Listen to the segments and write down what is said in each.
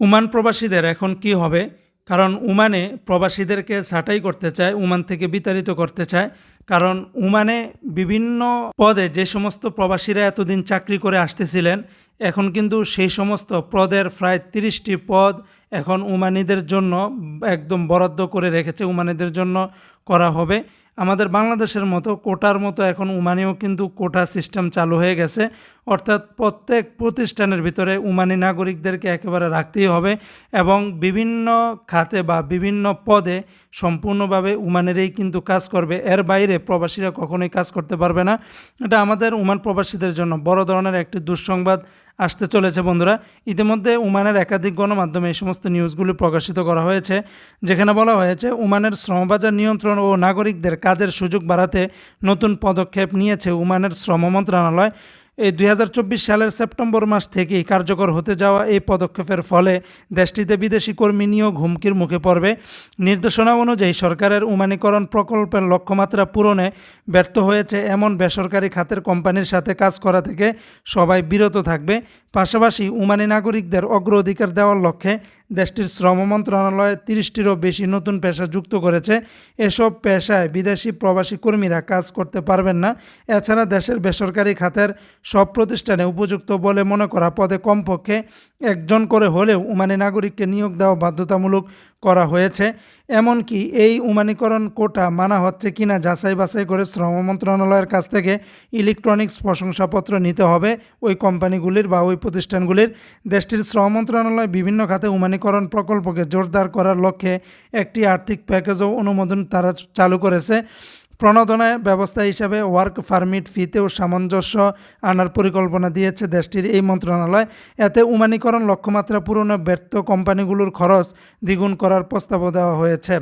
Oman প্রবাসীদের এখন কি হবে? কারণ উমানে প্রবাসীদেরকে ছাঁটাই করতে চায়, উমান থেকে বিতাড়িত করতে চায়। কারণ উমানে বিভিন্ন পদে যে সমস্ত প্রবাসীরা এতদিন চাকরি করে আসতেছিলেন, এখন কিন্তু সেই সমস্ত পদের প্রায় তিরিশটি পদ এখন উমানিদের জন্য একদম বরাদ্দ করে রেখেছে, উমানিদের জন্য করা হবে। আমাদের বাংলাদেশের মতো কোটার মতো এখন উমানিও কিন্তু কোটা সিস্টেম চালু হয়ে গেছে। অর্থাৎ প্রত্যেক প্রতিষ্ঠানের ভিতরে উমানি নাগরিকদেরকে একেবারে রাখতেই হবে এবং বিভিন্ন খাতে বা বিভিন্ন পদে সম্পূর্ণভাবে উমানেরই কিন্তু কাজ করবে। এর বাইরে প্রবাসীরা কখনোই কাজ করতে পারবে না। এটা আমাদের উমান প্রবাসীদের জন্য বড় ধরনের একটি দুঃসংবাদ আসতে চলেছে বন্ধুরা। ইতিমধ্যে উমানের একাধিক গণমাধ্যমে এই সমস্ত নিউজগুলি প্রকাশিত করা হয়েছে, যেখানে বলা হয়েছে, উমানের শ্রমবাজার নিয়ন্ত্রণ ও নাগরিকদের কাজের সুযোগ বাড়াতে নতুন পদক্ষেপ নিয়েছে উমানের শ্রম মন্ত্রণালয়। এই দুই হাজার চব্বিশ সালের সেপ্টেম্বর মাস থেকেই কার্যকর হতে যাওয়া এই পদক্ষেপের ফলে দেশটিতে বিদেশি কর্মী নিয়োগ হুমকির মুখে পড়বে। নির্দেশনা অনুযায়ী সরকারের উমানীকরণ প্রকল্পের লক্ষ্যমাত্রা পূরণে ব্যর্থ হয়েছে এমন বেসরকারি খাতের কোম্পানির সাথে কাজ করা থেকে সবাই বিরত থাকবে। পাশাপাশি উমানি নাগরিকদের অগ্রাধিকার দেওয়ার লক্ষ্যে দেশটির শ্রম মন্ত্রণালয় তিরিশটিরও বেশি নতুন পেশা যুক্ত করেছে। এসব পেশায় বিদেশি প্রবাসী কর্মীরা কাজ করতে পারবেন না। এছাড়া দেশের বেসরকারি খাতের সব প্রতিষ্ঠানে উপযুক্ত বলে মনে করা পদে কমপক্ষে একজন করে হলেও উমানি নাগরিককে নিয়োগ দেওয়া বাধ্যতামূলক করা হয়েছে, এমনকি এই উমানীকরণ কোটা মানা হচ্ছে কিনা যাচাই বাছাই করে শ্রম মন্ত্রণালয়ের কাছ থেকে ইলেকট্রনিক্স প্রশংসাপত্র নিতে হবে ওই কোম্পানিগুলির বা ওই প্রতিষ্ঠানগুলির। দেশটির শ্রম মন্ত্রণালয় বিভিন্ন খাতে উমানীকরণ প্রকল্পকে জোরদার করার লক্ষ্যে একটি আর্থিক প্যাকেজও অনুমোদন তারা চালু করেছে। প্রণোদনা ব্যবস্থা হিসাবে ওয়ার্ক পারমিট ফিতেও সামঞ্জস্য আনার পরিকল্পনা দিয়েছে দেশটির এই মন্ত্রণালয়। এতে উমানীকরণ লক্ষ্যমাত্রা পূরণে ব্যর্থ কোম্পানিগুলোর খরচ দ্বিগুণ করার প্রস্তাবও দেওয়া হয়েছে।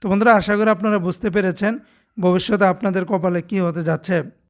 তো বন্ধুরা, আশা করি আপনারা বুঝতে পেরেছেন। ভবিষ্যতে আপনাদের কপালে কি হতে যাচ্ছে?